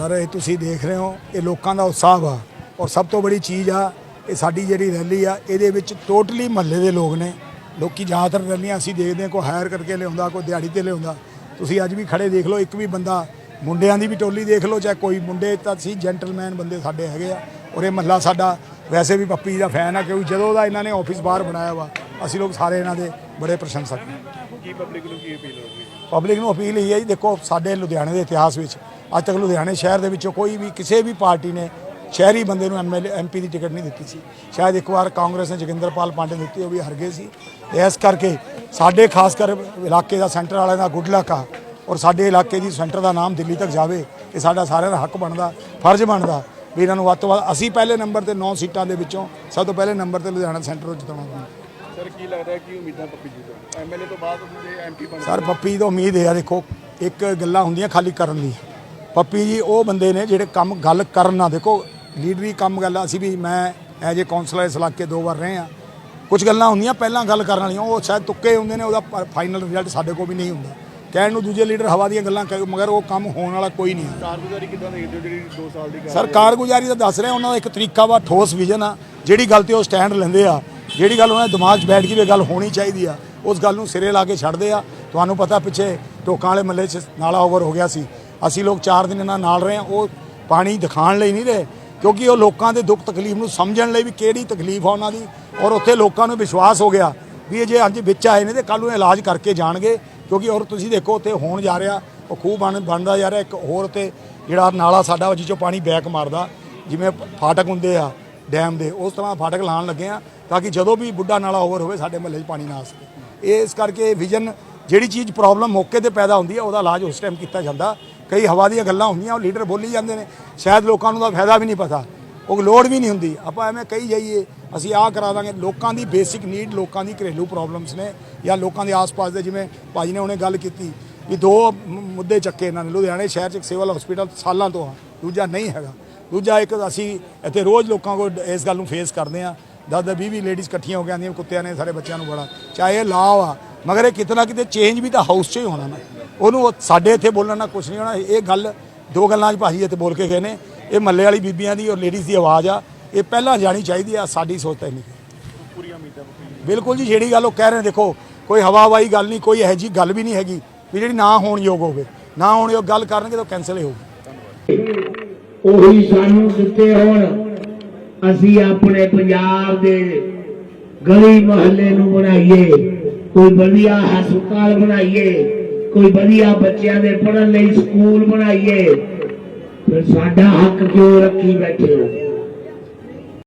Sir ਇਹ ਤੁਸੀਂ ਦੇਖ ਰਹੇ ਹੋ ਇਹ ਲੋਕਾਂ ਦਾ ਉਤਸ਼ਾਹ ਆ ਔਰ ਸਭ ਤੋਂ ਬੜੀ ਚੀਜ਼ ਆ ਇਹ ਸਾਡੀ ਜਿਹੜੀ ਰੈਲੀ ਆ ਇਹਦੇ ਵਿੱਚ ਟੋਟਲੀ ਮਹੱਲੇ ਦੇ ਲੋਕ ਨੇ। ਲੋਕੀ ਜ਼ਿਆਦਾਤਰ ਰੈਲੀਆਂ ਅਸੀਂ ਦੇਖਦੇ ਹਾਂ ਕੋਈ ਹਾਇਰ ਕਰਕੇ ਲਿਆਉਂਦਾ ਕੋਈ ਦਿਹਾੜੀ ਤੇ ਲਿਆਉਂਦਾ। ਤੁਸੀਂ ਅੱਜ ਵੀ ਖੜੇ ਦੇਖ ਲਓ ਇੱਕ ਵੀ ਬੰਦਾ ਮੁੰਡਿਆਂ ਦੀ ਵੀ ਟੋਲੀ ਦੇਖ ਲਓ ਚਾਹੇ ਕੋਈ ਮੁੰਡੇ ਤਾਂ ਸੀ ਜੈਂਟਲਮੈਨ ਬੰਦੇ ਸਾਡੇ ਹੈਗੇ ਆ। ਔਰ ਇਹ ਮਹੱਲਾ ਸਾਡਾ ਵੈਸੇ ਵੀ ਪੱਪੀ ਦਾ ਫੈਨ ਆ ਕਿਉਂਕਿ ਜਦੋਂ ਦਾ ਇਹਨਾਂ ਨੇ ਆਫਿਸ ਬਾਹਰ ਬਣਾਇਆ ਵਾ ਅਸੀਂ ਲੋਕ ਸਾਰੇ ਇਹਨਾਂ ਦੇ ਬੜੇ ਪ੍ਰਸ਼ੰਸਕ ਹਾਂ। ਕੀ ਪਬਲਿਕ ਨੂੰ ਕੀ ਅਪੀਲ ਹੋਊਗੀ? ਪਬਲਿਕ ਨੂੰ ਅਪੀਲ ਇਹ ਹੈ ਜੀ ਦੇਖੋ ਸਾਡੇ ਲੁਧਿਆਣੇ ਦੇ ਇਤਿਹਾਸ ਵਿੱਚ ਅੱਜ ਤੱਕ ਲੁਧਿਆਣੇ ਸ਼ਹਿਰ ਦੇ ਵਿੱਚੋਂ ਕੋਈ ਵੀ ਕਿਸੇ ਵੀ ਪਾਰਟੀ ਨੇ ਸ਼ਹਿਰੀ ਬੰਦੇ ਨੂੰ ਐਮਐਲਏ ਐਮਪੀ ਦੀ ਟਿਕਟ ਨਹੀਂ ਦਿੱਤੀ ਸੀ। ਸ਼ਾਇਦ ਇੱਕ ਵਾਰ ਕਾਂਗਰਸ ਨੇ ਜੋਗਿੰਦਰਪਾਲ ਪਾਂਡੇ ਦਿੱਤੀ ਉਹ ਵੀ ਹਾਰ ਗਏ ਸੀ। ਤੇ ਇਸ ਕਰਕੇ ਸਾਡੇ ਖਾਸ ਕਰ ਇਲਾਕੇ ਦਾ ਸੈਂਟਰ ਵਾਲਿਆਂ ਦਾ ਗੁੱਡ ਲੱਕ ਆ ਔਰ ਸਾਡੇ ਇਲਾਕੇ ਦੀ ਸੈਂਟਰ ਦਾ ਨਾਮ ਦਿੱਲੀ ਤੱਕ ਜਾਵੇ ਇਹ ਸਾਡਾ ਸਾਰਿਆਂ ਦਾ ਹੱਕ ਬਣਦਾ ਫਰਜ਼ ਬਣਦਾ ਵੀ ਇਹਨਾਂ ਨੂੰ ਵੱਧ ਤੋਂ ਵੱਧ ਅਸੀਂ ਪਹਿਲੇ ਨੰਬਰ ਤੇ 9 ਸੀਟਾਂ ਦੇ ਵਿੱਚੋਂ ਸਭ ਤੋਂ ਪਹਿਲੇ ਨੰਬਰ ਤੇ ਲੁਧਿਆਣਾ ਸੈਂਟਰ ਨੂੰ ਜਿਤਾਉਣਾ ਸਰ ਕੀ ਲੱਗਦਾ ਹੈ ਕੀ ਉਮੀਦਾਂ ਪੱਪੀ ਜੀ ਤੋਂ? ਐਮਐਲਏ ਤੋਂ ਬਾਅਦ ਉਹਦੇ ਐਮਪੀ ਬਣ ਸਰ ਪੱਪੀ ਤੋਂ ਉਮੀਦ ਹੈ ਦੇਖੋ ਇੱਕ ਗੱਲਾਂ ਹੁੰਦੀਆਂ ਖਾਲੀ ਕਰਨ ਦੀ। ਪੱਪੀ ਜੀ ਉਹ ਬੰਦੇ ਨੇ ਜਿਹੜੇ ਕੰਮ ਗੱਲ ਕਰਨ ਨਾ ਦੇਖੋ ਲੀਡਰੀ ਕੰਮ ਗੱਲ ਅਸੀਂ ਵੀ ਮੈਂ ਐਜ ਏ ਕਾਉਂਸਲਰ ਇਸ ਇਲਾਕੇ ਦੋ ਵਾਰ ਰਹੇ ਆ ਕੁਝ ਗੱਲਾਂ ਹੁੰਦੀਆਂ ਪਹਿਲਾਂ ਗੱਲ ਕਰਨ ਵਾਲੀਆਂ ਉਹ ਸ਼ਾਇਦ ਤੁੱਕੇ ਹੁੰਦੇ ਨੇ ਉਹਦਾ ਫਾਈਨਲ ਰਿਜ਼ਲਟ ਸਾਡੇ ਕੋਲ ਵੀ ਨਹੀਂ ਹੁੰਦਾ। ਕਹਿਣ ਨੂੰ ਦੂਜੇ ਲੀਡਰ ਹਵਾ ਦੀਆਂ ਗੱਲਾਂ ਕਰੇ ਮਗਰ ਉਹ ਕੰਮ ਹੋਣ ਵਾਲਾ ਕੋਈ ਨਹੀਂ ਕਾਰਗੁਜ਼ਾਰੀ ਕਿਦਾਂ ਦੇਖਦੇ ਹੋ ਜਿਹੜੀ 2 ਸਾਲ ਦੀ ਸਰ ਕਾਰਗੁਜ਼ਾਰੀ ਦਾ ਦੱਸ ਰਿਹਾ ਉਹਨਾਂ ਦਾ ਇੱਕ ਤਰੀਕਾ ਵਾ ਠੋਸ ਵਿਜ਼ਨ ਆ ਜਿਹੜੀ ਗੱਲ ਤੇ ਉਹ ਸਟੈਂਡ ਲੈਂਦੇ ਆ ਜਿਹੜੀ ਗੱਲ ਉਹਨਾਂ ਦੇ ਦਿਮਾਗ 'ਚ ਬੈਠ ਗਈ ਵੀ ਗੱਲ ਹੋਣੀ ਚਾਹੀਦੀ ਆ ਉਸ ਗੱਲ ਨੂੰ ਸਿਰੇ ਲਾ ਕੇ ਛੱਡਦੇ ਆ। ਤੁਹਾਨੂੰ ਪਤਾ ਪਿੱਛੇ ਟੋਕਾਂ ਵਾਲੇ ਮੱਲੇ 'ਚ ਨਾਲਾ ਓਵਰ ਹੋ ਗਿਆ ਸੀ। ਅਸੀਂ ਲੋਕ 4 ਦਿਨ ਇਹਨਾਂ ਨਾਲ ਰਹੇ ਆ ਉਹ ਪਾਣੀ ਦਿਖਾਣ ਲਈ ਨਹੀਂ ਰਹੇ, ਕਿਉਂਕਿ ਉਹ ਲੋਕਾਂ ਦੇ ਦੁੱਖ ਤਕਲੀਫ ਨੂੰ ਸਮਝਣ ਲਈ ਵੀ ਕਿਹੜੀ ਤਕਲੀਫ ਆ ਉਹਨਾਂ ਦੀ, ਔਰ ਉੱਥੇ ਲੋਕਾਂ ਨੂੰ ਵਿਸ਼ਵਾਸ ਹੋ ਗਿਆ ਵੀ ਇਹ ਜੇ ਅੱਜ ਵਿੱਚ ਆਏ ਨੇ ਤੇ ਕੱਲ ਨੂੰ ਇਲਾਜ ਕਰਕੇ ਜਾਣਗੇ, ਕਿਉਂਕਿ ਔਰ ਤੁਸੀਂ ਦੇਖੋ ਉੱਥੇ ਹੋਣ ਜਾ ਰਿਹਾ, ਉਹ ਖੂਹ ਬਣ, ਬਣਦਾ ਜਾ ਰਿਹਾ, ਇੱਕ ਹੋਰ ਉੱਥੇ ਜਿਹੜਾ ਨਾਲਾ ਸਾਡਾ ਜਿੱਚੋਂ ਪਾਣੀ ਬੈਕ ਮਾਰਦਾ, ਜਿਵੇਂ ਫਾਟਕ ਹੁੰਦੇ ਆ ਡੈਮ ਦੇ, ਉਸ ਤਰ੍ਹਾਂ ਫਾਟਕ ਲਾਉਣ ਲੱਗੇ ਆ ਤਾਂ ਕਿ ਜਦੋਂ ਵੀ ਬੁੱਢਾ ਨਾਲਾ ਓਵਰ ਹੋਵੇ ਸਾਡੇ ਮਹੱਲੇ 'ਚ ਪਾਣੀ ਨਾ ਆ ਸਕੇ। ਇਸ ਕਰਕੇ ਵਿਜ਼ਨ ਜਿਹੜੀ ਚੀਜ਼ ਪ੍ਰੋਬਲਮ ਮੌਕੇ ਤੇ ਪੈਦਾ ਹੁੰਦੀ ਹੈ, ਉਹਦਾ ਇਲਾਜ ਉਸ ਟਾਈਮ ਕੀਤਾ ਜਾਂਦਾ ਕਈ ਹਵਾ ਦੀਆਂ ਗੱਲਾਂ ਹੁੰਦੀਆਂ, ਉਹ ਲੀਡਰ ਬੋਲੀ ਜਾਂਦੇ ਨੇ। ਸ਼ਾਇਦ ਲੋਕਾਂ ਨੂੰ ਦਾ ਫਾਇਦਾ ਵੀ ਨਹੀਂ ਪਤਾ। ਉਹ ਲੋੜ ਵੀ ਨਹੀਂ ਹੁੰਦੀ। ਆਪਾਂ ਐਵੇਂ ਕਹੀ ਜਾਈਏ, ਅਸੀਂ ਆਹ ਕਰਾ ਦਾਂਗੇ। ਲੋਕਾਂ ਦੀ ਬੇਸਿਕ ਨੀਡ ਲੋਕਾਂ ਦੀ ਘਰੇਲੂ ਪ੍ਰੋਬਲਮਸ ਨੇ ਜਾਂ ਲੋਕਾਂ ਦੇ ਆਸ-ਪਾਸ ਦੇ, ਜਿਵੇਂ ਭਾਜੀ ਨੇ ਉਹਨੇ ਗੱਲ ਕੀਤੀ ਵੀ ਦੋ ਮੁੱਦੇ ਚੱਕੇ ਇਹਨਾਂ ਨੇ। ਲੁਧਿਆਣੇ ਸ਼ਹਿਰ 'ਚ ਇੱਕ ਸਿਵਲ ਹਸਪੀਟਲ ਸਾਲਾਂ ਤੋਂ ਆ, ਦੂਜਾ ਨਹੀਂ ਹੈਗਾ। ਦੂਜਾ ਇੱਕ ਅਸੀਂ ਇੱਥੇ ਰੋਜ਼ ਲੋਕਾਂ ਕੋਲ ਇਸ ਗੱਲ ਨੂੰ ਫੇਸ ਕਰਦੇ ਆ ਦਸ ਦਸ 20 ਵੀਹ ਲੇਡੀਜ਼ ਇਕੱਠੀਆਂ ਹੋ ਕੇ ਆਉਂਦੀਆਂ, ਕੁੱਤਿਆਂ ਨੇ, ਸਾਰੇ ਬੱਚਿਆਂ ਨੂੰ ਬੜਾ। ਚਾਹੇ ਇਹ ਲਾਅ ਆ, ਮਗਰ ਇਹ ਕਿਤੇ ਨਾ ਕਿਤੇ ਚੇਂਜ ਵੀ ਤਾਂ ਹਾਊਸ 'ਚ ਹੀ ਹੋਣਾ ਨਾ। ਉਹਨੂੰ ਉਹ ਸਾਡੇ ਇੱਥੇ ਬੋਲਣ ਨਾਲ ਕੁਝ ਨਹੀਂ ਹੋਣਾ। ਇਹ ਗੱਲ ਦੋ ਗੱਲਾਂ 'ਚ ਭਾਜੀ ਇੱਥੇ ਬੋਲ ਕੇ ਗਏ ਨੇ। ਇਹ ਮੱਲੇ ਵਾਲੀ ਬੀਬੀਆਂ ਦੀ ਔਰ ਲੇਡੀਜ਼ ਦੀ ਆਵਾਜ਼ ਆ। ਇਹ ਪਹਿਲਾਂ ਜਾਣੀ ਚਾਹੀਦੀ ਆ ਸਾਡੀ ਸੋਚ ਤਾਂ ਨਹੀਂ ਬਿਲਕੁਲ ਜੀ ਜਿਹੜੀ ਗੱਲ ਉਹ ਕਹਿ ਰਹੇ ਨੇ ਦੇਖੋ ਕੋਈ ਹਵਾਵਾਈ ਗੱਲ ਨਹੀਂ ਕੋਈ ਇਹੋ ਜੀ ਗੱਲ ਵੀ ਨਹੀਂ ਹੈਗੀ ਵੀ ਜਿਹੜੀ ਨਾ ਹੋਣ ਯੋਗ ਹੋਵੇ। ਨਾ ਹੋਣ ਯੋਗ ਗੱਲ ਕਰਨਗੇ ਤਾਂ ਕੈਨਸਲ ਹੀ ਹੋਊਗੀ। ਉਹੀ ਸਾਨੂੰ ਦਿੱਤੇ ਹੋਣ। ਅਸੀਂ ਆਪਣੇ ਪੰਜਾਬ ਦੇ ਗਲੀ ਮੁਹੱਲੇ ਨੂੰ ਬਣਾਈਏ ਕੋਈ ਵਧੀਆ ਹਸਪਤਾਲ ਬਣਾਈਏ ਕੋਈ ਵਧੀਆ ਬੱਚਿਆਂ ਦੇ ਪੜ੍ਹਨ ਲਈ ਸਕੂਲ ਬਣਾਈਏ। ਫਿਰ ਸਾਡਾ ਹੱਕ ਕਿਉਂ ਰੱਖੀ ਬੈਠੇ ਹੋ?